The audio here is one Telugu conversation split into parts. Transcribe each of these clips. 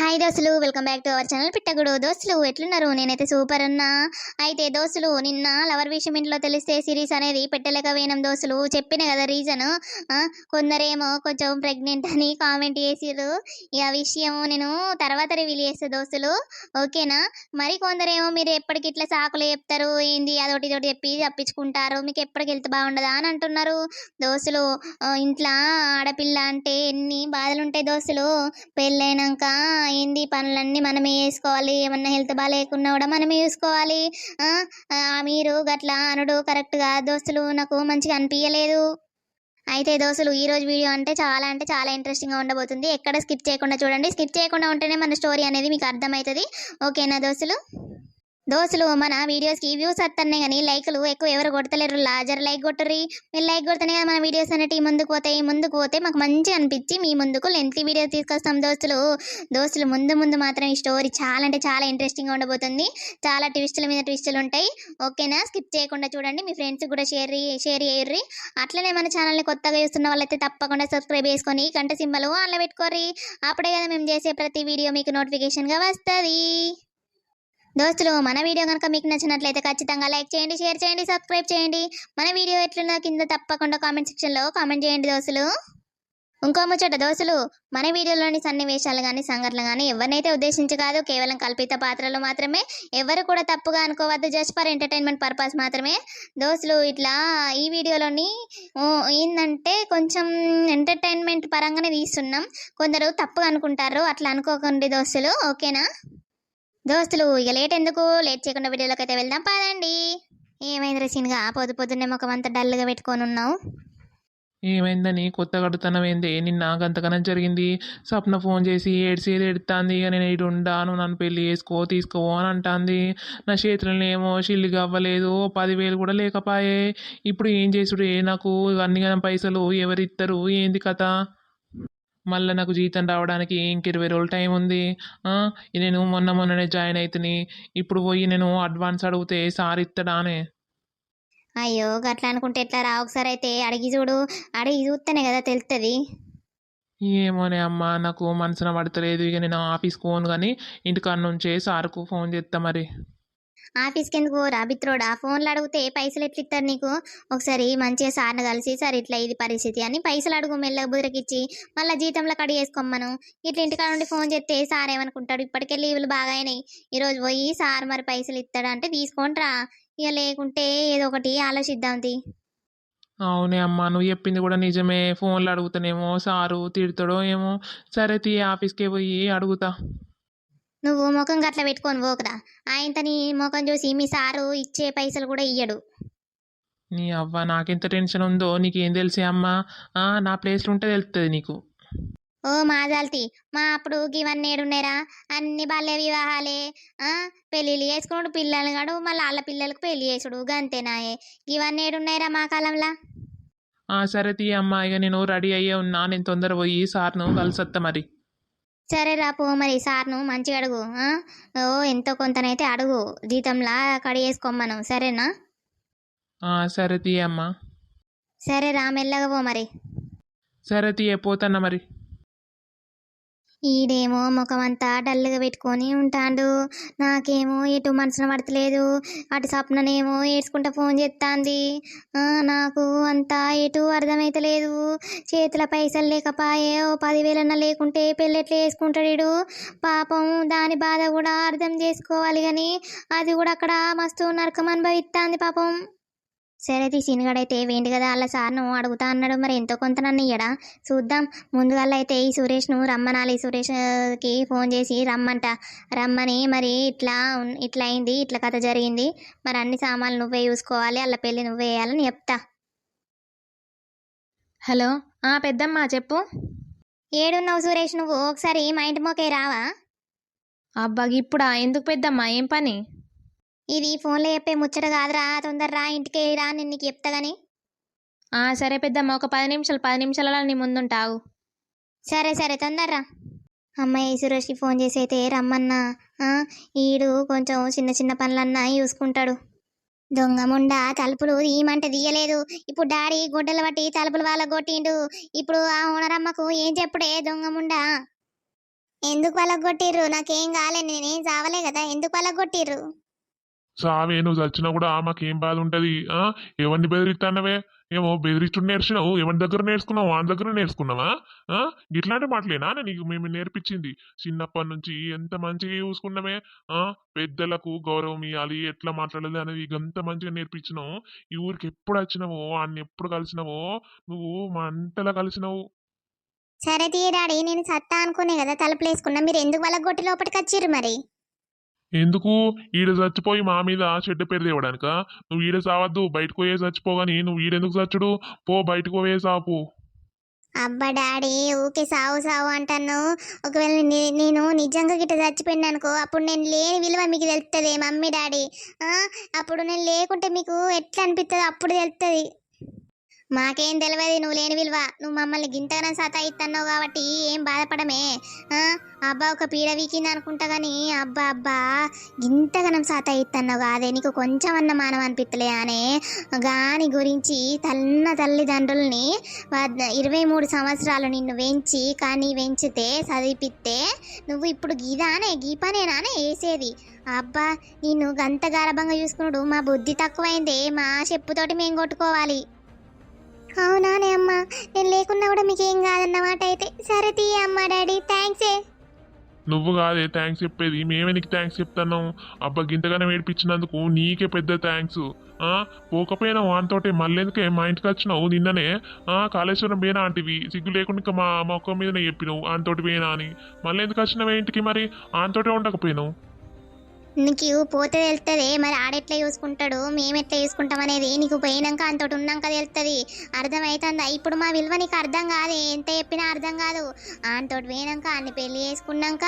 హాయ్ దోస్తులు welcome back to our channel Pittagudu. దోస్తులు ఎట్లున్నారు? నేనైతే సూపర్ ఉన్నా అయితే దోస్తులు నిన్న లవర్ విషయం ఇంట్లో తెలిస్తే సిరీస్ అనేది పెట్టలేకపోయినాం దోస్తులు. చెప్పిన కదా రీజన్? కొందరేమో కొంచెం ప్రెగ్నెంట్ అని కామెంట్ చేసిరు ఇక ఆ విషయం నేను తర్వాత రివీల్ చేస్తా దోస్తులు. ఓకేనా? మరి కొందరేమో మీరు ఎప్పటికి ఇట్లా సాకులు చెప్తారు? ఏంది? అదొకటి ఇదొకటి చెప్పి తప్పించుకుంటారు. మీకు ఎప్పటికి వెళ్తే బాగుండదా అని అంటున్నారు. దోస్తులు ఇంట్లో ఆడపిల్ల అంటే ఎన్ని బాధలు ఉంటాయి దోస్తులు. పెళ్ళైనాక ఏంది పనులన్నీ మనమే చేసుకోవాలి. ఏమన్నా హెల్త్ బాగాలేకున్నా కూడా మనమే చూసుకోవాలి. ఆ, మీరు గట్లా అనుడు. కరెక్ట్గా దోస్తులు నాకు మంచిగా అనిపించలేదు అయితే దోస్తులు ఈ రోజు వీడియో అంటే చాలా అంటే చాలా ఇంట్రెస్టింగ్గా ఉండబోతుంది. ఎక్కడ స్కిప్ చేయకుండా చూడండి. స్కిప్ చేయకుండా ఉంటేనే మన స్టోరీ అనేది మీకు అర్థమవుతుంది. ఓకేనా దోస్తులు? దోస్తులు మన వీడియోస్కి వ్యూస్ వస్తున్నాయి కానీ లైక్లు ఎక్కువ ఎవరు కొడతలేరు. లాజర్ లైక్ కొట్టరి మీరు లైక్ కొడితేనే కదా మన వీడియోస్ అనేటివి ముందుకు పోతాయి. ముందుకు పోతే మాకు మంచిగా అనిపించి మీ ముందుకు లెంత్లీ వీడియో తీసుకొస్తాం దోస్తులు. దోస్తులు ముందు ముందు మాత్రం ఈ స్టోరీ చాలా అంటే చాలా ఇంట్రెస్టింగ్గా ఉండబోతుంది. చాలా ట్విస్టుల మీద ట్విస్టులు ఉంటాయి. ఓకేనా స్కిప్ చేయకుండా చూడండి. మీ ఫ్రెండ్స్ కూడా షేర్ షేర్ చేయర్రి. అట్లనే మన ఛానల్ని కొత్తగా చూస్తున్న వాళ్ళైతే తప్పకుండా సబ్స్క్రైబ్ చేసుకొని గంట సింబల్ అలా పెట్టుకోర్రి. అప్పుడే కదా మేము చేసే ప్రతి వీడియో మీకు నోటిఫికేషన్గా వస్తుంది. దోస్తులు మన వీడియో కనుక మీకు నచ్చినట్లయితే ఖచ్చితంగా లైక్ చేయండి షేర్ చేయండి సబ్స్క్రైబ్ చేయండి. మన వీడియో ఎట్లున్నా కింద తప్పకుండా కామెంట్ సెక్షన్లో కామెంట్ చేయండి దోస్తులు. ఇంకో ముచ్చట దోస్తులు మన వీడియోలోని సన్నివేశాలు కానీ సంఘటనలు కానీ ఎవరినైతే ఉద్దేశించి కాదు కేవలం కల్పిత పాత్రలు మాత్రమే ఎవరు కూడా తప్పుగా అనుకోవద్దు జస్ట్ ఫర్ ఎంటర్టైన్మెంట్ పర్పస్ మాత్రమే. దోస్తులు ఇట్లా ఈ వీడియోలోని ఏంటంటే కొంచెం ఎంటర్టైన్మెంట్ పరంగానే తీస్తున్నాం. కొందరు తప్పుగా అనుకుంటారు అట్లా అనుకోకండి దోస్తులు ఓకేనా? దోస్తులు ఇక లేట్ ఎందుకు? లేట్ చేయకుండా వీడియోలోకి అయితే వెళ్దాం పదండి. ఏమైంది రసీన్గా? పొద్దు పొద్దున్నే ముఖం అంతా డల్గా పెట్టుకొని ఉన్నావు? ఏమైందని? కొత్త కడుతున్నావేంది నిన్న గంతకనం జరిగింది. స్వప్న ఫోన్ చేసి ఏడ్చేది ఎడుతుంది? ఇక నేను ఇటు ఉండాను. నన్ను పెళ్ళి చేసుకో తీసుకో అని అంటాంది. నా చేతులను ఏమో షిల్లిగా అవ్వలేదు. పదివేలు కూడా లేకపాయే. ఇప్పుడు ఏం చేసుడు? ఏ నాకు అన్ని గనం పైసలు ఎవరిస్తారు ఏంది కథ? మళ్ళీ నాకు జీతం రావడానికి ఇంక ఇరవై రోజులు టైం ఉంది. నేను మొన్న మొన్ననే జాయిన్ అవుతుని ఇప్పుడు పోయి నేను అడ్వాన్స్ అడిగితే సార్ ఇస్తాడానే అయ్యో గట్లా అనుకుంటే ఎట్లా రా? ఒకసారి అయితే అడిగి చూడు. అడిగి చూస్తేనే కదా తెలుస్తుంది ఏమోనే అమ్మ నాకు మనసున పడతలేదు. ఇక నేను ఆఫీస్కి పోను కానీ ఇంటికాడ నుంచే సార్కు ఫోన్ చేస్తా మరి. ఆఫీస్కి ఎందుకు రా బిత్రోడా ఫోన్లు అడిగితే పైసలు ఎట్లా ఇస్తారు నీకు? ఒకసారి మంచిగా సార్ని కలిసి సార్ ఇట్లా ఇది పరిస్థితి అని పైసలు అడుగు మెల్లగా బుదరకిచ్చి మళ్ళీ జీతంలో కడి చేసుకోమ్మను ఇట్లా ఇంటికాడ నుండి ఫోన్ చేస్తే సార్ ఏమనుకుంటాడు? ఇప్పటికే లీవులు బాగా అయినాయి. ఈరోజు పోయి సార్ మరి పైసలు ఇస్తాడు అంటే తీసుకోండిరా. ఇక లేకుంటే ఏదో ఒకటి ఆలోచిద్దాంది అవునే అమ్మ నువ్వు చెప్పింది కూడా నిజమే. ఫోన్లో అడుగుతానేమో సారు తిడతాడో ఏమో. సరే తీ ఆఫీస్కే పోయి అడుగుతా. నువ్వు ముఖం గట్ల పెట్టుకొని పోకురా. ఆయనతో నీ ముఖం చూసి మీ సారు ఇచ్చే పైసలు కూడా ఇయ్యడు. నీ అవ్వ నాకెంత టెన్షన్ ఉందో నీకేం తెలిసే అమ్మా. నా ప్లేస్లో ఉంటే తెలుస్తుంది నీకు. ఓ మాజాల్తి మా అప్పుడు ఇవన్నీ ఏడున్నారా అన్ని బాల్య వివాహాలే. పెళ్ళిళ్ళు చేసుకున్నాడు పిల్లలు కాడు మళ్ళీ వాళ్ళ పిల్లలకు పెళ్ళి చేసుడు. గంతేనాయే. ఇవన్నీ ఏడున్నాయిరా మా కాలంలో? ఆ, సరే తీ అమ్మా ఇక నేను రెడీ అయ్యే ఉన్నా. నేను తొందర పోయి సార్ను కలిసొత్తా మరి. సరే రా పో మరి సార్ను మంచిగా అడుగు? ఓ ఎంతో కొంతనైతే అడుగు జీతంలా కడి చేసుకోమను సరేనా సరే తీ అమ్మా సరే రా మెల్లగా పో మరి. సరే తీ పోతాన్నా మరి. ఈడేమో ముఖమంతా డల్గా పెట్టుకొని ఉంటాడు. నాకేమో ఎటు మనసున పడతలేదు. అటు సప్ననేమో ఏడ్చుకుంటా ఫోన్ చేస్తాంది నాకు అంతా ఎటు అర్థమైతలేదు. చేతుల పైసలు లేకపాయే ఓ పదివేలన్నా లేకుంటే పెళ్ళెట్లు వేసుకుంటాడు పాపం దాని బాధ కూడా అర్థం చేసుకోవాలి కానీ అది కూడా అక్కడ మస్తు నరకం అనుభవిస్తుంది పాపం. సరే తీసినగాడైతే వేండి కదా అలా సార్ను అడుగుతా అన్నాడు. మరి ఎంతో కొంత నన్ను ఇయ్యడా? చూద్దాం. ముందుగా అయితే ఈ సురేష్ను రమ్మనాలి. సురేష్కి ఫోన్ చేసి రమ్మంట. రమ్మని మరి ఇట్లా ఇట్లా అయింది ఇట్లా కథ జరిగింది. మరి అన్ని సామాన్లు నువ్వే చూసుకోవాలి అలా పెళ్ళి నువ్వే వేయాలని చెప్తా. హలో ఆ పెద్దమ్మ చెప్పు. ఏడున్నావు సురేష్ నువ్వు? ఒకసారి మా ఇంటి మోకే రావా? అబ్బా ఇప్పుడా? ఎందుకు పెద్దమ్మ? ఏం పని? ఇది ఫోన్లో చెప్పే ముచ్చట కాదురా తొందర రా ఇంటికి రా నేను నీకు చెప్తా గానీ. ఆ సరే పెద్దమ్మ ఒక పది నిమిషాలు పది నిమిషాలలో నీ ముందుంటావు. సరే సరే తొందరరా. అమ్మాయి సురేష్కి ఫోన్ చేసి అయితే రమ్మన్నా ఈడు కొంచెం చిన్న చిన్న పనులన్నా చూసుకుంటాడు. దొంగ ముండ తలుపులు తీయమంటే తీయలేదు. ఇప్పుడు డాడీ గుడ్డలు పట్టి తలుపులు వాళ్ళ కొట్టిండు ఇప్పుడు ఆ ఓనరమ్మకు ఏం చెప్పుడే దొంగ ముండ? ఎందుకు పలగొట్టిర్రు నాకేం కాలే నేనేం చావలే కదా ఎందుకు పలగొట్టిర్రు సావే నువ్వు చచ్చినా కూడా మాకేం బాధ ఉంటుంది? ఆ? ఎవరిని బెదిరిస్తానవే? ఏమో బెదిరిస్తూ నేర్చినావు ఎవరి దగ్గర నేర్చుకున్నావు వాళ్ళ దగ్గర నేర్చుకున్నావా? ఇట్లాంటి మాటలేనా? నీకు మేము నేర్పించింది. చిన్నప్పటి నుంచి ఎంత మంచిగా చూసుకున్నామే. ఆ? పెద్దలకు గౌరవం ఇవ్వాలి ఎట్లా మాట్లాడాలి అనేది ఎంత మంచిగా నేర్పించినావు. ఈ ఊరికి ఎప్పుడు వచ్చినావో అన్ని ఎప్పుడు కలిసినావో నువ్వు మా అంతలా కలిసినావు. సరే తీ నేను సత్తా అనుకునే కదా తలుపులేసుకున్నా. మీరు ఎందుకు పలగొట్టి లోపలికి వచ్చారు మరి? ఎందుకు? ఈడ చచ్చిపోయి మా మీద చెడ్డ పేరు తేవడానిక నువ్వు ఈడ సావద్దు బయటకు పోయే చచ్చిపోగాని నువ్వు ఈడెందుకు చచ్చుడు? పో బయటకు పోయే సాపు అబ్బా డాడీ ఊకే సావు సావు అంటాను. ఒకవేళ నేను నిజంగా గిట్ట చచ్చిపోయినా అనుకో అప్పుడు నేను లేని విలువ మీకు తెలుస్తుంది మమ్మీ డాడీ. అప్పుడు నేను లేకుంటే మీకు ఎట్లా అనిపిస్తుంది అప్పుడు తెలుస్తుంది మాకేం తెలియదు నువ్వు లేని విలువ. నువ్వు మమ్మల్ని గింతగనం సతా ఇస్తున్నావు కాబట్టి ఏం బాధపడమే. అబ్బా ఒక పీడ వీకింది అనుకుంటా కానీ అబ్బా అబ్బా గింతగనం సతా ఇస్తున్నావు కాదే. నీకు కొంచెం అన్న మానం అనిపిస్తలే అనే గాని గురించి తన్న తల్లిదండ్రుల్ని ఇరవై మూడు సంవత్సరాలు నిన్ను పెంచి కానీ పెంచితే చదివిపిస్తే నువ్వు ఇప్పుడు గీదానే గీపనేనానే వేసేది అబ్బా నిన్ను గంత గారభంగా చూసుకున్నాడు మా బుద్ధి తక్కువైందే. మా చెప్పుతోటి మేము కొట్టుకోవాలి. అవునానే అమ్మా? నేను లేకున్నా కూడా మీకు ఏం కాదన్నమాట అయితే. సరే తీ అమ్మా డాడీ. థ్యాంక్సే నువ్వు కాదే థ్యాంక్స్ చెప్పేది. మేమే నీకు థ్యాంక్స్ చెప్తున్నాం. అబ్బా గింతగానే ఏడిపించినందుకు నీకే పెద్ద థ్యాంక్స్ పోకపోయినా వానితోటి మళ్ళెందుకే? మా ఇంటికి వచ్చినావు నిన్ననే. కాళేశ్వరం పోయినా అంటివి సిగ్గు లేకుండా ఇంకా మా మొక్క మీదనే చెప్పినావు. ఆనతోటి పోయినా అని. మళ్ళీ ఎందుకు వచ్చినావు ఇంటికి మరి? ఆనతోటే ఉండకపోయినావు. నీకు పోతే తెలుస్తుంది మరి ఆడెట్లా చూసుకుంటాడు? మేము ఎట్లా చూసుకుంటాం అనేది నీకు పోయినాక అంతటి ఉన్నాక తెలుస్తుంది అర్థమవుతుందా ఇప్పుడు మా విలువ నీకు అర్థం కాదు. ఎంత చెప్పినా అర్థం కాదు. అంతటి పోయినాక అన్ని పెళ్ళి చేసుకున్నాక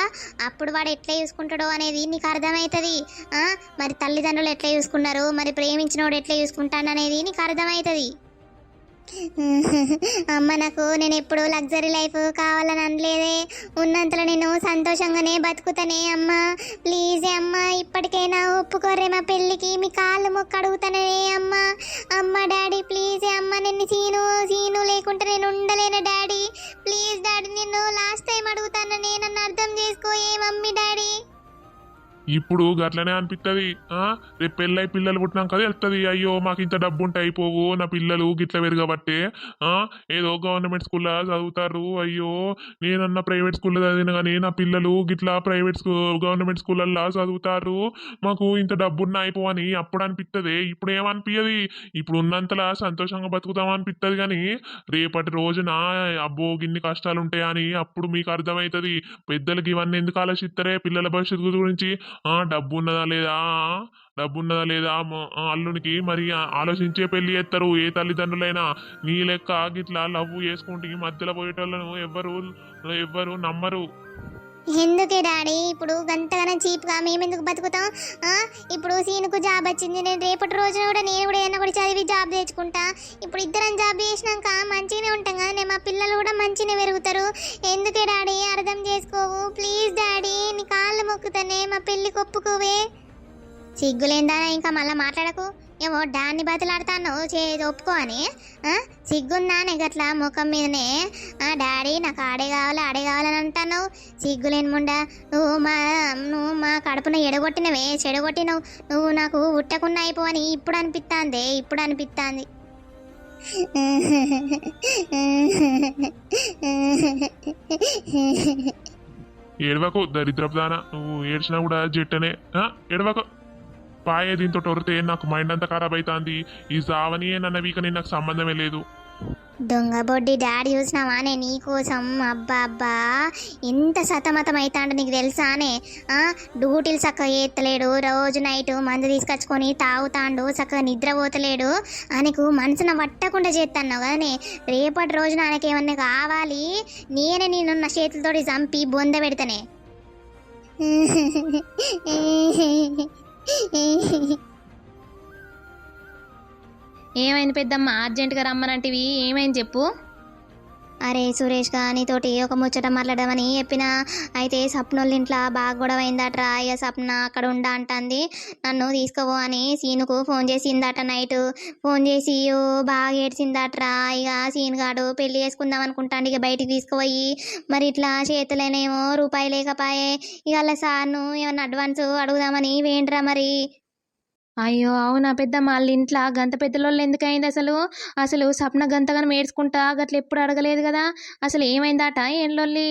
అప్పుడు వాడు ఎట్లా చూసుకుంటాడో అనేది నీకు అర్థమవుతుంది మరి తల్లిదండ్రులు ఎట్లా చూసుకున్నారు? మరి ప్రేమించినోడు ఎట్లా చూసుకుంటాడు అనేది నీకు అర్థమవుతుంది అమ్మ నాకు నేను ఎప్పుడు లగ్జరీ లైఫ్ కావాలని అనలేదే. ఉన్నంతలో నేను సంతోషంగానే బతుకుతానే అమ్మ. ప్లీజ్ అమ్మ ఇప్పటికైనా ఒప్పుకోరే మా పెళ్ళికి మీ కాళ్ళు మొక్క అడుగుతానే అమ్మ. అమ్మ డాడీ ప్లీజ్ అమ్మ నిన్ను సీను సీను లేకుంటే నేను ఉండలేను డాడీ. ప్లీజ్ డాడీ నిన్ను లాస్ట్ టైం అడుగుతాను నేను నన్ను అర్థం చేసుకో ఏ మమ్మీ డాడీ. ఇప్పుడు గట్లనే అనిపిస్తుంది రేపు పెళ్ళై పిల్లలు పుట్టినాక వెళ్తుంది అయ్యో మాకు ఇంత డబ్బు ఉంటే అయిపోవు నా పిల్లలు గిట్ల పెరగబట్టే. ఏదో గవర్నమెంట్ స్కూల్లో చదువుతారు అయ్యో నేనన్న ప్రైవేట్ స్కూల్లో చదివిన కానీ నా పిల్లలు గిట్లా ప్రైవేట్ స్కూ గవర్నమెంట్ స్కూళ్ళల్లో చదువుతారు మాకు ఇంత డబ్బు ఉన్న అయిపోవని అప్పుడు అనిపిస్తుంది ఇప్పుడు ఏమనిపించదు ఇప్పుడు ఉన్నంతలా సంతోషంగా బతుకుతాం అనిపిస్తుంది కానీ రేపటి రోజున అబ్బో గిన్ని కష్టాలు ఉంటాయని అప్పుడు మీకు అర్థమవుతుంది పెద్దలకి ఇవన్నీ ఎందుకు ఆలోచిస్తారే పిల్లల భవిష్యత్తు గురించి డబ్బు ఉన్నదా లేదా? డబ్బు ఉన్నదా లేదా అల్లునికి మరి ఆలోచించే పెళ్ళి చేస్తారు ఏ తల్లిదండ్రులైనా. నీ లెక్క గిట్లా లవ్ చేసుకుంటే మధ్యలో పోయేటోళ్ళను ఎవ్వరు ఎవ్వరు నమ్మరు. ఎందుకే డాడీ? ఇప్పుడు గంతగానం చీప్గా మేమెందుకు బతుకుతాం? ఇప్పుడు సీనుకు జాబ్ వచ్చింది. నేను రేపటి రోజున కూడా నేను కూడా ఏదైనా కూడా చదివి జాబ్ తెచ్చుకుంటా. ఇప్పుడు ఇద్దరం జాబ్ చేసినాక మంచిగానే ఉంటాం కదా నేను మా పిల్లలు కూడా మంచిగానే పెరుగుతారు. ఎందుకే డాడీ? అర్థం చేసుకోవు. ప్లీజ్ డాడీ నీ కాళ్ళు మొక్కుతానే. మా పెళ్ళి కొప్పుకోవే సిగ్గులేందా ఇంకా మళ్ళీ మాట్లాడకు. ఏమో దాన్ని బతిలాడతాను చే ఒప్పుకో అని. ఆ? సిగ్గుందానే గట్లా ముఖం మీదనే? డాడీ నాకు ఆడే కావాలి ఆడే కావాలని అంటాను సిగ్గులేని ముండా. నువ్వు మా నువ్వు మా కడుపున ఎడగొట్టినవే చెడగొట్టినవు. నువ్వు నాకు ఉట్టకుండా అయిపోవని ఇప్పుడు అనిపిస్తాంది ఇప్పుడు అనిపిస్తాంది ఏడవకు దరిద్రపు దాన. నువ్వు ఏడ్చినా కూడా జట్టనే. ఏడవకు. పాయే దీంతో టొరితే నాకు మైండ్ అంతా ఖరాబ్ అవుతుంది ఈ సావని నన్న వీకని నాకు సంబంధమే లేదు. దొంగ బొడ్డి డాడీ చూసినావానే నీకోసం అబ్బా అబ్బా. ఎంత సతమతం అవుతాడు నీకు తెలుసానే డ్యూటీలు చక్కగా ఎత్తలేడు. రోజు నైట్ మందు తీసుకొచ్చుకొని తాగుతాండు చక్కగా నిద్రపోతలేడు. ఆయనకు మనసున పట్టకుండా చేస్తున్నావు కదనే రేపటి రోజున ఆయనకి ఏమన్నా కావాలి? నేనే నేను నా చేతులతోటి చంపి బొంద పెడతానే. ఏమైంది పెద్దమ్మ? అర్జెంటుగా రమ్మనంటివి. ఏమైంది చెప్పు. అరే సురేష్గా నీతోటి ఒక ముచ్చట మాట్లాడమని చెప్పిన. అయితే సప్నోళ్ళ ఇంట్లో బాగా గొడవ అయిందట్రా ఇక సప్న అక్కడ ఉండ అంటుంది. నన్ను తీసుకోవో అని సీనుకు ఫోన్ చేసిందట నైట్. ఫోన్ చేసి బాగా ఏడ్చిందట్రా. ఇక సీన్ గాడు పెళ్ళి చేసుకుందాం అనుకుంటాండి. ఇక బయటికి తీసుకుపోయి మరి ఇట్లా చేతులైనేమో రూపాయి లేకపాయే. ఇక అలా సార్ను ఏమన్నా అడ్వాన్స్ అడుగుదామని వేంట్రా మరి. అయ్యో అవునా పెద్దమ్మ? వాళ్ళ ఇంట్లో గంత పెద్దలోళ్ళు ఎందుకు అయింది అసలు? అసలు సప్న గంతగానం ఏడ్చుకుంటా గట్ల ఎప్పుడు అడగలేదు కదా? అసలు ఏమైందాట? ఏం లొల్లి?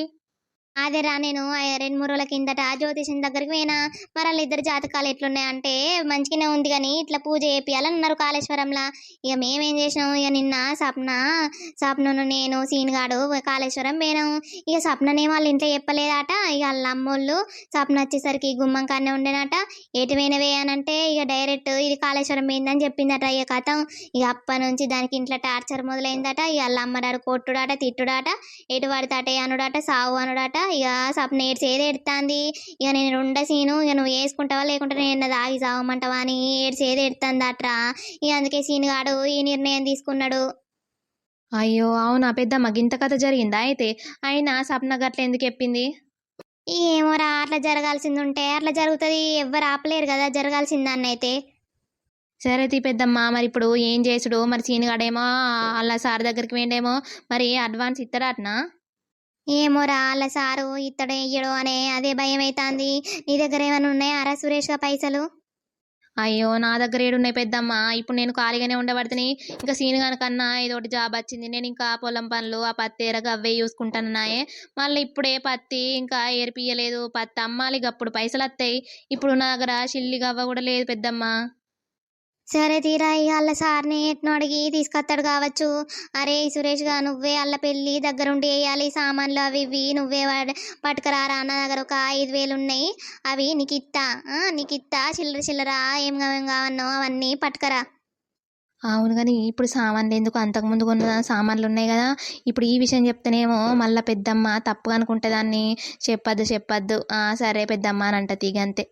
అదేరా నేను ఆ రెండు మూడు రోజుల కిందట జ్యోతిషం దగ్గరికి పోయినా. మరి వాళ్ళిద్దరు జాతకాలు ఎట్లున్నాయంటే మంచిగానే ఉంది కానీ ఇట్లా పూజ చేపియాలని అన్నారు కాళేశ్వరంలా. ఇక మేమేం చేసినాం? ఇక నిన్న సప్న సప్నను నేను సీన్గాడు కాళేశ్వరం పోయినాం. ఇక సప్ననే వాళ్ళ ఇంట్లో చెప్పలేదట. ఇక వాళ్ళ అమ్మోళ్ళు సప్న వచ్చేసరికి గుమ్మం కాడనే ఉండేనట. ఎటు పోయినవే అని అంటే ఇక డైరెక్ట్ ఇది కాళేశ్వరం పోయిందని చెప్పిందట ఇక కథం. ఇక అప్ప నుంచి దానికి ఇంట్లో టార్చర్ మొదలైందట. ఇక వాళ్ళ అమ్మడాడు కొట్టుడాట తిట్టుడాట. ఎటు పడితే అనుడాట సావు అనుడాట. ఇక సప్ నేడ్స్ ఏది ఎడుతుంది. ఇక నేను రెండ సీను ఇక నువ్వు వేసుకుంటావా లేకుంటే నేను దాగి సావమంటావా అని ఏడ్స్ ఏది ఎడుతుంది అట్రా. ఇక అందుకే సీను గాడు ఈ నిర్ణయం తీసుకున్నాడు. అయ్యో అవునా పెద్దమ్మ గింత కథ జరిగిందా అయితే? అయినా సప్న గట్ల ఎందుకు చెప్పింది? ఏమోరా అట్లా జరగాల్సింది ఉంటే అట్లా జరుగుతుంది. ఎవ్వరు ఆపలేరు కదా జరగాల్సిందాన్ని అయితే సరే తీ పెద్దమ్మ మరి ఇప్పుడు ఏం చేసుడు? మరి సీనుగాడేమో అలా సార్ దగ్గరికి పోయిండేమో మరి అడ్వాన్స్ ఇస్తాడటనా ఏమోరా వాళ్ళ సారు ఇత్తడో ఇయ్యడో అనే అదే భయం అవుతుంది నీ దగ్గర ఏమైనా ఉన్నాయా రా సురేష్గా పైసలు? అయ్యో నా దగ్గర ఏడున్నాయి పెద్దమ్మ. ఇప్పుడు నేను ఖాళీగానే ఉండబడుతుంది ఇంకా సీన్ కనుకన్నా ఏదో ఒకటి జాబ్ వచ్చింది. నేను ఇంకా పొలం పనులు ఆ పత్తి ఎరగ అవే చూసుకుంటానున్నాయే మళ్ళీ ఇప్పుడే పత్తి ఇంకా ఏరిపియలేదు పత్తి అమ్మాలి ఇక అప్పుడు పైసలు వస్తాయి ఇప్పుడు నా దగ్గర చిల్లిగవ్వ కూడా లేదు పెద్దమ్మ. సరే తీరా ఇక వాళ్ళ సార్ని ఎట్నో అడిగి తీసుకొస్తాడు కావచ్చు. అరే సురేష్గా నువ్వే వాళ్ళ పెళ్ళి దగ్గరుండి వేయాలి సామాన్లు అవి ఇవి నువ్వే వాడ- పట్టుకురారా అన్న దగ్గర ఒక ఐదు వేలు ఉన్నాయి. అవి నీకు ఇత్తా నీకు ఇత్తా చిల్లర చిల్లర ఏం ఏం కావన్నో అవన్నీ పట్టుకరా. అవును కానీ ఇప్పుడు సామాన్లు ఎందుకు? అంతకుముందు కొన్న సామాన్లు ఉన్నాయి కదా ఇప్పుడు ఈ విషయం చెప్తేనేమో మళ్ళీ పెద్దమ్మ తప్పుగా అనుకుంటే దాన్ని చెప్పొద్దు. చెప్పొద్దు సరే పెద్దమ్మ అని అంటది ఇక అంతే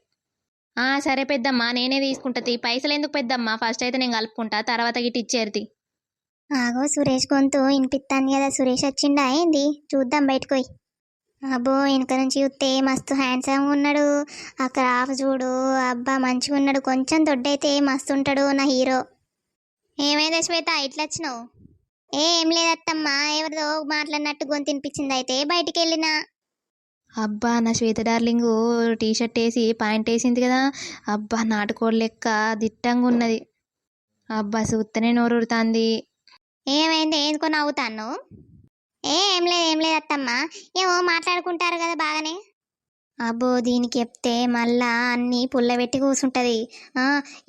ఆ, సరే పెద్దమ్మ నేనే తీసుకుంటది పైసలు ఎందుకు పెద్దమ్మ? ఫస్ట్ అయితే నేను కలుపుకుంటా తర్వాత గిట్ ఇచ్చేది ఆగో సురేష్ గొంతు వినిపిస్తాను కదా సురేష్ వచ్చిండా ఏంది? చూద్దాం బయటకు పోయి. అబ్బో వెనక నుంచి చూస్తే మస్తు హ్యాండ్సమ్ ఉన్నాడు. అక్కడ ఆఫ్ చూడు అబ్బా మంచిగా ఉన్నాడు. కొంచెం దొడ్డైతే మస్తు ఉంటాడు నా హీరో ఏమైంది శ్వేత ఇట్లా వచ్చినావు? ఏ ఏం లేదత్తమ్మా ఎవరిదో మాట్లాడినట్టు గొంతు వినిపించింది అయితే బయటికి వెళ్ళినా. అబ్బా నా శ్వేత డార్లింగ్ టీ షర్ట్ వేసి పాయింట్ వేసింది కదా. అబ్బా నాటుకోడి లెక్క దిట్టంగా ఉన్నది. అబ్బా చూస్తేనే నోరుడుతుంది ఏమైంది? ఎందుకో నవ్వుతాను ఏ ఏం లేదు ఏం లేదు అత్తమ్మ. ఏమో మాట్లాడుకుంటారు కదా బాగానే. అబ్బో దీనికి చెప్తే మళ్ళా అన్నీ పుల్ల పెట్టి కూర్చుంటది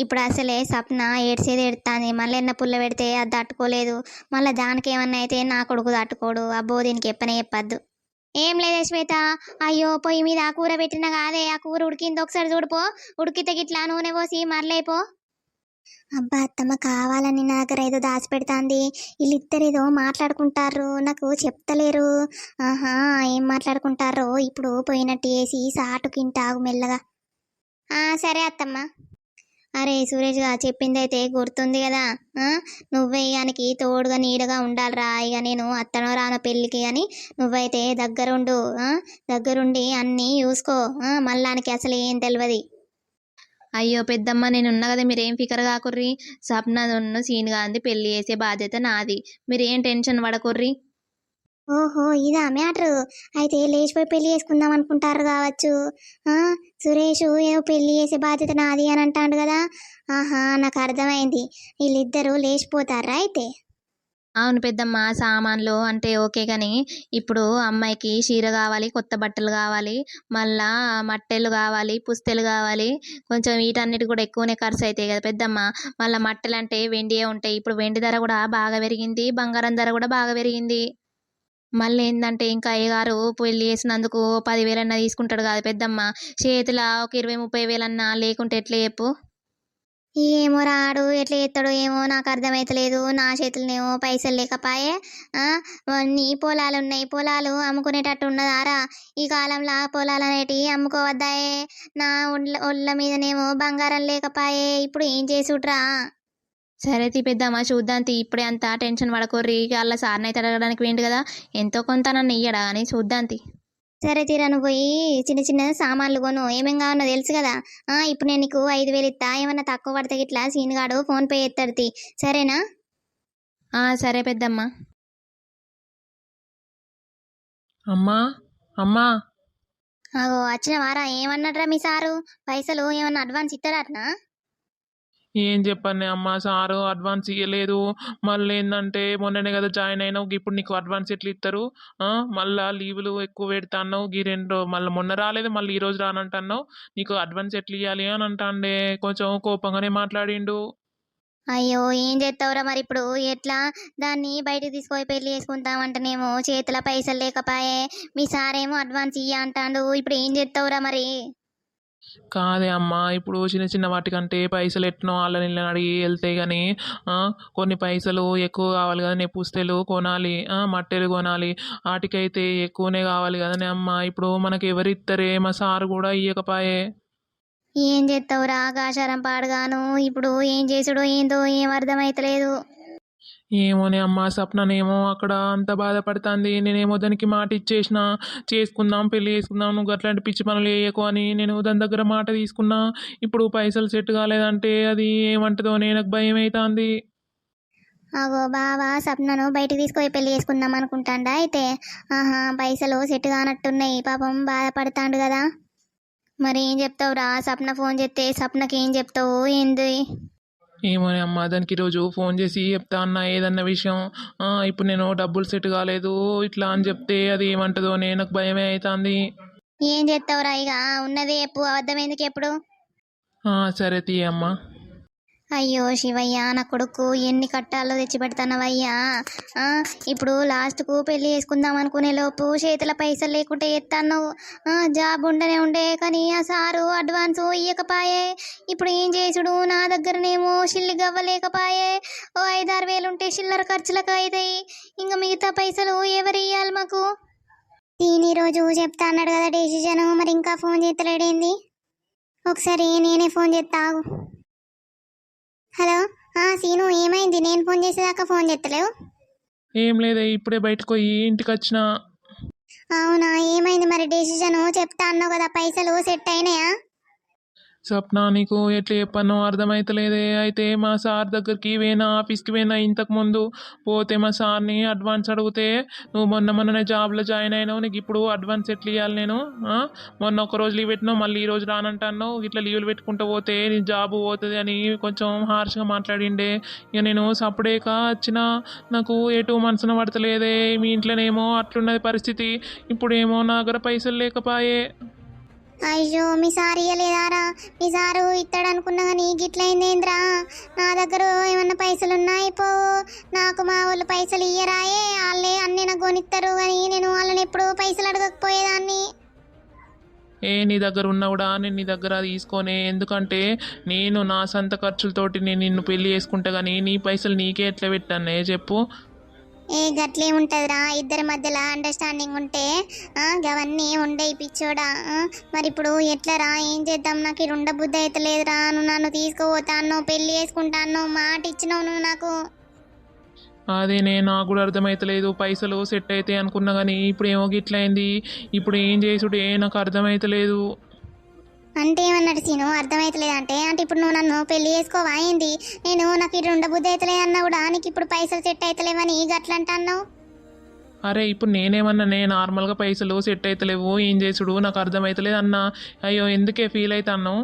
ఇప్పుడు అసలే సప్న ఏడ్చేది ఏడుతుంది. మళ్ళీ ఎన్న పుల్ల పెడితే అది తట్టుకోలేదు. మళ్ళీ దానికి ఏమన్నా అయితే నా కొడుకు తట్టుకోడు. అబ్బో దీనికి చెప్పనే చెప్పద్దు. ఏం లేదే శ్వేత. అయ్యో పొయ్యి మీద ఆ కూర పెట్టినా కాదే ఆ కూర ఉడికింది. ఒకసారి చూడిపో ఉడికితే గిట్లా నూనె పోసి మరలేపో అబ్బా అత్తమ్మ కావాలని నా దగ్గర ఏదో దాచిపెడుతుంది. వీళ్ళిద్దరు ఏదో మాట్లాడుకుంటారు నాకు చెప్తలేరు. ఆహా ఏం మాట్లాడుకుంటారో ఇప్పుడు పోయినట్టు వేసి సాటుకింటాగు మెల్లగా. ఆ సరే అత్తమ్మ. అరే సురేష్గా చెప్పిందైతే గుర్తుంది కదా? నువ్వే ఇగానికి తోడుగా నీడగా ఉండాలిరా. ఇక నేను అత్తనో రానో పెళ్ళికి అని నువ్వైతే దగ్గరుండు దగ్గరుండి అన్నీ చూసుకో మళ్ళానికి అసలు ఏం తెలియదు అయ్యో పెద్దమ్మ నేను ఉన్నా కదా మీరేం ఫికర్ కాకుర్రి? సప్న సీన్ గాంధీ పెళ్ళి చేసే బాధ్యత నాది. మీరేం టెన్షన్ పడకుర్రి? ఓహో ఇదా మ్యాటర్. అయితే లేచిపోయి పెళ్ళి చేసుకుందాం అనుకుంటారు కావచ్చు. సురేష్ ఏవో పెళ్ళి చేసే బాధ్యత నాది అని అంటాడు కదా. ఆహా నాకు అర్థమైంది. వీళ్ళిద్దరూ లేచిపోతారా అయితే? అవును పెద్దమ్మ సామాన్లు అంటే ఓకే కానీ ఇప్పుడు అమ్మాయికి చీర కావాలి కొత్త బట్టలు కావాలి మళ్ళా మట్టెలు కావాలి పుస్తెలు కావాలి. కొంచెం వీటన్నిటి కూడా ఎక్కువనే ఖర్చు అవుతాయి కదా పెద్దమ్మ. మళ్ళీ మట్టెలు అంటే వెండియే ఉంటాయి. ఇప్పుడు వెండి ధర కూడా బాగా పెరిగింది బంగారం ధర కూడా బాగా పెరిగింది. మళ్ళీ ఏంటంటే ఇంకా అయ్యగారు పెళ్ళి చేసినందుకు పదివేలన్నా తీసుకుంటాడు కాదు పెద్దమ్మ. చేతిలో ఒక ఇరవై ముప్పై వేలన్నా లేకుంటే ఎట్లా చెప్పు? ఏమో రాడు ఎట్లా చేస్తాడో ఏమో నాకు అర్థమైతలేదు. నా చేతులనేమో పైసలు లేకపాయే ఆ, నీ పొలాలు ఉన్నాయి పొలాలు అమ్ముకునేటట్టు ఉన్నదారా ఈ కాలంలో పొలాలు అనేటివి అమ్ముకోవద్దాయే. నా ఒళ్ళ ఒళ్ళ మీదనేమో బంగారం లేకపాయే. ఇప్పుడు ఏం చేసుట్రా సరే తీ పెద్దమ్మ చూద్దాం. తీ ఇప్పుడే అంత టెన్షన్ పడకోర్రి. వాళ్ళ సార్ని అయితే అడగడానికి వేండి కదా. ఎంతో కొంత నన్ను ఇయ్యడా అని చూద్దాం తీ. సరే తీరా నువ్వు పోయి చిన్న చిన్న సామాన్లు కొను. ఏమేం కావాలో తెలుసు కదా. ఆ ఇప్పుడు నేను నీకు ఐదు వేలు ఇస్తా ఏమన్నా తక్కువ పడితే ఇట్లా సీన్ గాడు ఫోన్ పే ఎత్తాడు తీ. సరేనా? ఆ, సరే పెద్దమ్మ. అమ్మా అమ్మా. అగో వచ్చిన వారా ఏమన్నాడ్రా మీ సారు? పైసలు ఏమన్నా అడ్వాన్స్ ఇస్తాడటనా ఏం చెప్పండి అమ్మ? సారు అడ్వాన్స్ ఇవ్వలేదు మళ్ళీ ఏంటంటే మొన్ననే కదా జాయిన్ అయినావు ఇప్పుడు నీకు అడ్వాన్స్ ఎట్లా ఇస్తారు మళ్ళా లీవులు ఎక్కువ పెడతాన్నావు ఈ రెండు మళ్ళీ మొన్న రాలేదు మళ్ళీ ఈరోజు రానంటున్నావు. నీకు అడ్వాన్స్ ఎట్లా ఇవ్వాలి అని అంటాండే. కొంచెం కోపంగానే మాట్లాడిండు. అయ్యో ఏం చేస్తావురా మరి ఇప్పుడు? ఎట్లా? దాన్ని బయటికి తీసుకుపోయి పెళ్ళి చేసుకుంటామంటేనేమో చేతుల పైసలు లేకపాయే. మీ సారేమో అడ్వాన్స్ ఇయ్య అంటాడు. ఇప్పుడు ఏం చేస్తావురా మరి? కాదే అమ్మా ఇప్పుడు చిన్న చిన్న వాటికంటే పైసలు ఎట్నో వాళ్ళని వీళ్ళని అడిగి వెళ్తే కానీ కొన్ని పైసలు ఎక్కువ కావాలి కదా నేను పుస్తెలు కొనాలి మట్టెలు కొనాలి. వాటికైతే ఎక్కువనే కావాలి కదనే అమ్మా. ఇప్పుడు మనకి ఎవరు ఇస్తారే మా సారు కూడా ఇయ్యకపాయే. ఏం చేస్తావురా? ఆకాశారం పాడుగాను. ఇప్పుడు ఏం చేసుడో ఏందో ఏం అర్థమైతలేదు. ఏమోనే అమ్మా సప్ననేమో అక్కడ అంత బాధపడుతుంది. నేనేమో దానికి మాట ఇచ్చేసిన చేసుకుందాం పెళ్ళి చేసుకుందాం నువ్వు అట్లాంటి పిచ్చి పనులు వేయకు అని నేను దాని దగ్గర మాట తీసుకున్నా. ఇప్పుడు పైసలు సెట్ కాలేదంటే అది ఏమంటుందో నేను నాకు భయం అవుతుంది అగో బావా సప్నను బయట తీసుకొని పెళ్ళి చేసుకుందాం అనుకుంటాండా అయితే? ఆహా పైసలు సెట్ కానట్టున్నాయి. పాపం బాధపడతాండు కదా. మరి ఏం చెప్తావురా? సప్న ఫోన్ చేస్తే సప్నకి ఏం చెప్తావు ఏంది? ఏమోనే అమ్మా దానికి ఈరోజు ఫోన్ చేసి చెప్తా అన్న ఏదన్న విషయం ఇప్పుడు నేను డబ్బులు సెట్ కాలేదు ఇట్లా అని చెప్తే అది ఏమంటుందో నేను నాకు భయమే అవుతుంది ఏం చేస్తావురా ఇక? ఉన్నది ఎప్పు అబద్ధం ఎందుకు ఎప్పుడు? సరే తీయమ్మా అయ్యో శివయ్య నా కొడుకు ఎన్ని కట్టాలో తెచ్చి పెడతానవయ్యా? ఇప్పుడు లాస్ట్కు పెళ్ళి చేసుకుందాం అనుకునే లోపు చేతుల పైసలు లేకుంటే ఎత్తాను జాబ్ ఉండనే ఉండే కానీ ఆ సారు అడ్వాన్స్ ఇయ్యకపాయే. ఇప్పుడు ఏం చేసుడు? నా దగ్గరనేమో షిల్లి గవ్వలేకపాయే. ఓ ఐదారు వేలు ఉంటే చిల్లర ఖర్చులకు అవుతాయి ఇంకా మిగతా పైసలు ఎవరు ఇవ్వాలి మాకు? దీని రోజు చెప్తా అన్నాడు కదా డెసిజన్ మరి ఇంకా ఫోన్ చేస్తలేడేంది ఒకసారి నేనే ఫోన్ చేస్తాగు హలో? ఆ సీను ఏమైంది? నేను ఫోన్ చేసేదాకా ఫోన్ చేస్తలేవు. ఏం లేదే ఇప్పుడే బయటకు పోయి ఇంటికి వచ్చిన అవునా? ఏమైంది మరి? డెసిజన్? చెప్తా అన్నావు కదా పైసలు సెట్ అయినాయా? సప్న నీకు ఎట్లా చెప్పనో అర్థమైతలేదే. అయితే మా సార్ దగ్గరికి పోయినా ఆఫీస్కి పోయినా ఇంతకు ముందు పోతే మా సార్ని అడ్వాన్స్ అడిగితే నువ్వు మొన్న మొన్ననే జాబ్లో జాయిన్ అయినావు నీకు ఇప్పుడు అడ్వాన్స్ ఎట్లా ఇవ్వాలి నేను? మొన్న ఒక రోజు లీవ్ పెట్టినావు మళ్ళీ ఈ రోజు రానంటాను ఇట్లా లీవ్లు పెట్టుకుంటూ పోతే నీ జాబ్ పోతుంది అని కొంచెం హార్ష్గా మాట్లాడిండే. ఇక నేను సపడేక వచ్చిన నాకు ఎటు మనసున పడతలేదే మీ ఇంట్లోనేమో అట్లున్నది పరిస్థితి ఇప్పుడేమో నా దగ్గర పైసలు లేకపాయే. అయ్యో మీ సార్ ఇయ్యలేదారా? మీ సారు ఇస్తాడు అనుకున్నా కానీ గిట్లయిందేంద్రా? నా దగ్గర ఏమన్నా పైసలు ఉన్నాయి పో. నాకు మా వాళ్ళు పైసలు ఇయ్యరాయే. వాళ్ళే అన్నీ నాకు కొనిస్తారు కానీ నేను వాళ్ళని ఎప్పుడు పైసలు అడగకపోయేదాన్ని. ఏ నీ దగ్గర ఉన్నా కూడా నేను నీ దగ్గర తీసుకొనే. ఎందుకంటే నేను నా సొంత ఖర్చులతోటి నేను నిన్ను పెళ్ళి చేసుకుంటా కానీ నీ పైసలు నీకే ఎట్లా పెట్టానే చెప్పు. ఏ గట్లే ఉంటుందిరా ఇద్దరి మధ్యలో అండర్స్టాండింగ్ ఉంటే అవన్నీ ఉండే పిచ్చోడా మరి ఇప్పుడు ఎట్లరా ఏం చేద్దాం? నాకు ఈ ఉండబుద్ధి అయితే లేదురా నువ్వు నన్ను తీసుకుపోతాను పెళ్ళి చేసుకుంటాను మాట ఇచ్చినావు నువ్వు నాకు. అదేనే నాకు కూడా అర్థమైతలేదు పైసలు సెట్ అయితే అనుకున్నా కానీ ఇప్పుడు ఏమో గిట్లయింది ఇప్పుడు ఏం చేసుడే నాకు అర్థమైతలేదు అంటే ఏమన్నాడు సీను? అర్థమైతలేదు అంటే? అంటే ఇప్పుడు నువ్వు నన్ను పెళ్ళి చేసుకోవా? ఏంది? నేను నాకు ఇటు ఉండబుద్ధి అవుతలేదు అన్నా కూడా. నీకు ఇప్పుడు పైసలు సెట్ అవుతలేవని గట్ల అన్నావు? అరే ఇప్పుడు నేనేమన్నా నేను నార్మల్గా పైసలు సెట్ అవుతలేవు ఏం చేసుడు? నాకు అర్థమవుతలేదు అన్నా. అయ్యో ఎందుకే ఫీల్ అవుతాను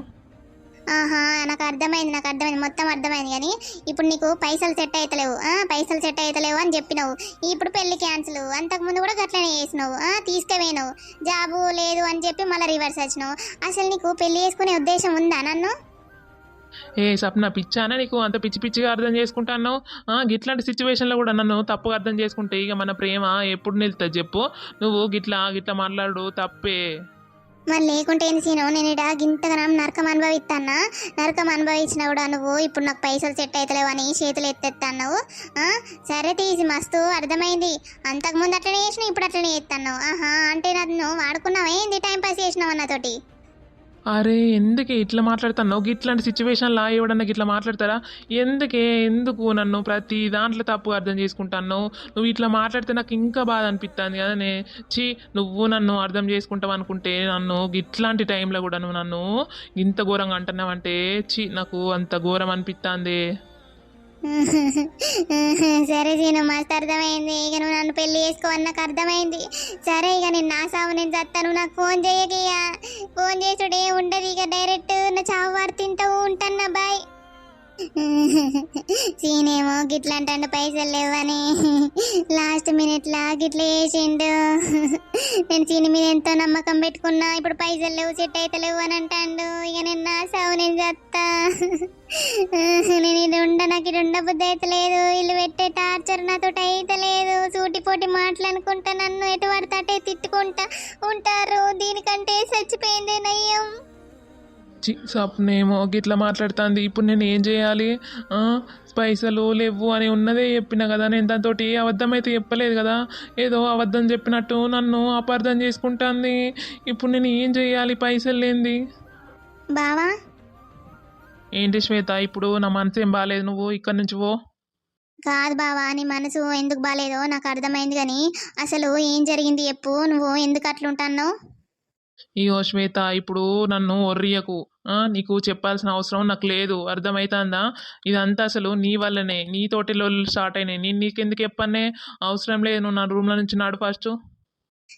ఆహా నాకు అర్థమైంది నాకు అర్థమైంది. మొత్తం అర్థమైంది కానీ ఇప్పుడు నీకు పైసలు సెట్ అవుతలేవు ఆ, పైసలు సెట్ అవుతలేవు అని చెప్పినావు. ఇప్పుడు పెళ్ళి క్యాన్సిల్ అంతకుముందు కూడా గట్లనే చేసినావు. తీసుకుపోయినావు. జాబు లేదు అని చెప్పి మళ్ళీ రివర్స్ వచ్చినావు. అసలు నీకు పెళ్ళి చేసుకునే ఉద్దేశం ఉందా నన్ను? ఏ సప్న పిచ్చానా నీకు? అంత పిచ్చి పిచ్చిగా అర్థం చేసుకుంటాను గిట్లాంటి సిచ్యువేషన్లో కూడా నన్ను తప్పుగా అర్థం చేసుకుంటే ఇక మన ప్రేమ ఎప్పుడు నిలుతుంది చెప్పు? నువ్వు గిట్లా గిట్లా మాట్లాడు తప్పే. మరి లేకుంటే ఏంది సీను? నేను ఇడ గింతగనం నరకం అనుభవిస్తానా నరకం అనుభవించిన కూడా నువ్వు ఇప్పుడు నాకు పైసలు సెట్ అవుతలేవు అని చేతులు ఎత్తెత్తాన్నావు. సరే తీసి మస్తు అర్థమైంది. అంతకుముందు అట్లనే చేసినావు ఇప్పుడు అట్లనే చేస్తున్నావు ఆహా అంటే నన్ను వాడుకున్నావా? ఏంది? టైం పాస్ చేసినావు అన్నతోటి అరే ఎందుకే ఇట్లా మాట్లాడుతున్నావు? ఇట్లాంటి సిచ్యువేషన్లో ఎవడన్నా ఇట్లా మాట్లాడతారా ఎందుకే? ఎందుకు నన్ను ప్రతి దాంట్లో తప్పు అర్థం చేసుకుంటాను నువ్వు ఇట్లా మాట్లాడితే నాకు ఇంకా బాధ అనిపిస్తుంది కదనే. ఛీ నువ్వు నన్ను అర్థం చేసుకుంటావు అనుకుంటే నన్ను ఇట్లాంటి టైంలో కూడా నువ్వు నన్ను ఇంత ఘోరంగా అంటున్నావంటే ఛీ నాకు అంత ఘోరం అనిపిస్తుంది సరే సీను మస్తు అర్థమైంది ఇక నువ్వు నన్ను పెళ్ళి చేసుకోవని నాకు అర్థమైంది సరే ఇక నేను నా సావు నేను చస్తాను నాకు ఫోన్ చేయకయ్యా ఫోన్ చేసుడే ఉండదు ఇక డైరెక్ట్ నా చావు వారు తింటూ ఉంటాను బాయ్ సీనేమో గిట్ల అంటాడు పైసలు లేవని లాస్ట్ మినిట్లా గిట్ల వేసిండు నేను సీని మీద ఎంతో నమ్మకం పెట్టుకున్నా ఇప్పుడు పైసలు లేవు సెట్ అయితే లేవు అని అంటాడు. ఇక నేను నా సావు నేను చస్తా నేను ఇది ఉండ నాకు ఇది ఉండబుద్ధి అయితే లేదు. ఇల్లు పెట్టే టార్చర్ నాతో అయితే లేదు. సూటి పోటీ నన్ను ఎటు పడితే అటే తిట్టుకుంటా ఉంటారు. దీనికంటే చచ్చిపోయిందే నయ్యం. చి సప్నేమో గిట్లా మాట్లాడుతుంది. ఇప్పుడు నేను ఏం చేయాలి? పైసలు లేవు అని ఉన్నదే చెప్పిన కదా. నేను దాంతో అబద్ధం అయితే చెప్పలేదు కదా. ఏదో అబద్ధం చెప్పినట్టు నన్ను అపార్థం చేసుకుంటుంది. ఇప్పుడు నేను ఏం చేయాలి? పైసలు లేనిది బావా? ఏంటి శ్వేత ఇప్పుడు నా మనసు ఏం బాగాలేదు నువ్వు ఇక్కడి నుంచి పో. కాదు బావా నీ మనసు ఎందుకు బాగాలేదో నాకు అర్థమైంది కానీ అసలు ఏం జరిగింది చెప్పు. నువ్వు ఎందుకు అట్లుంటాను ఇగో శ్వేత ఇప్పుడు నన్ను ఒర్రియకు నీకు చెప్పాల్సిన అవసరం నాకు లేదు అర్థమవుతుందా ఇదంతా అసలు నీ వల్లనే నీ తోటిలో స్టార్ట్ అయినాయి. నేను నీకెందుకు చెప్పనే అవసరం లేదు. నువ్వు నా రూమ్లో నుంచి నాడు ఫస్ట్.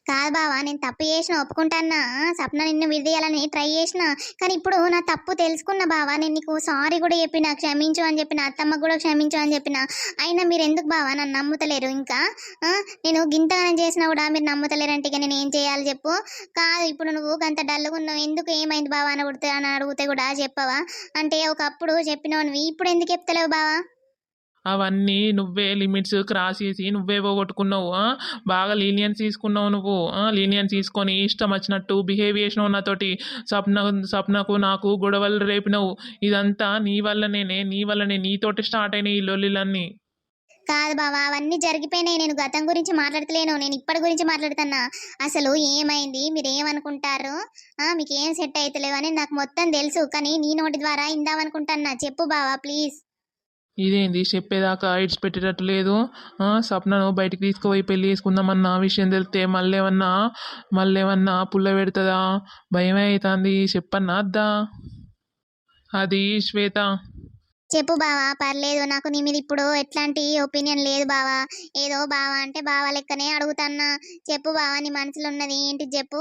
కాదు బావా నేను తప్పు చేసిన ఒప్పుకుంటానా? సప్న నిన్ను విడదీయాలని ట్రై చేసిన. కానీ ఇప్పుడు నా తప్పు తెలుసుకున్న బావా నేను నీకు సారీ కూడా చెప్పిన క్షమించు అని చెప్పిన అత్తమ్మ కూడా క్షమించు అని చెప్పిన. అయినా మీరు ఎందుకు బావా నన్ను నమ్ముతలేరు ఇంకా? నేను గింతగానం చేసినా కూడా మీరు నమ్ముతలేరంటే ఇక నేను ఏం చేయాలి చెప్పు? కాదు ఇప్పుడు నువ్వు గంత డల్గా ఉన్నావు ఎందుకు ఏమైంది బావా అని అడిగితే అని అడిగితే కూడా చెప్పవా? అంటే ఒకప్పుడు చెప్పినవి ఇప్పుడు ఎందుకు చెప్తలేవు బావా? అవన్నీ నువ్వే లిమిట్స్ క్రాస్ చేసి నువ్వే పోగొట్టుకున్నావు బాగా లీనియన్స్ తీసుకున్నావు నువ్వు లీనియన్స్ తీసుకొని ఇష్టం వచ్చినట్టు బిహేవ్ చేసినావు నాతోటి సప్న సప్నకు నాకు గొడవలు రేపినవు. ఇదంతా నీ వల్లనే నీ వల్లనే నీతోటి స్టార్ట్ అయినాయి ఈ లొల్లిలన్నీ. కాదు బావా అవన్నీ జరిగిపోయినాయి. నేను గతం గురించి మాట్లాడతలేను. నేను ఇప్పటి గురించి మాట్లాడుతున్నా. అసలు ఏమైంది? మీరు ఏమనుకుంటారు మీకు ఏం సెట్ అవుతలేవని నాకు మొత్తం తెలుసు. కానీ నీ నోటి ద్వారా ఇందామనుకుంటున్నా. చెప్పు బావా ప్లీజ్. ఇదేంది? చెప్పేదాకా ఇడ్స్ పెట్టేటట్టు లేదు. సప్నను బయటికి తీసుకుపోయి పెళ్ళి చేసుకుందామన్న విషయం తెలిస్తే మళ్ళేమన్నా మళ్ళేమన్నా పుల్ల పెడుతుందా? భయమే అవుతుంది చెప్పన్నా అద్దా? అది శ్వేత. చెప్పు బావా పర్లేదు. నాకు నీ మీద ఇప్పుడు ఎట్లాంటి ఒపీనియన్ లేదు బావా. ఏదో బావా అంటే బావా లెక్కనే అడుగుతాన్నా. చెప్పు బావా నీ మనసులో ఉన్నది ఏంటి? చెప్పు.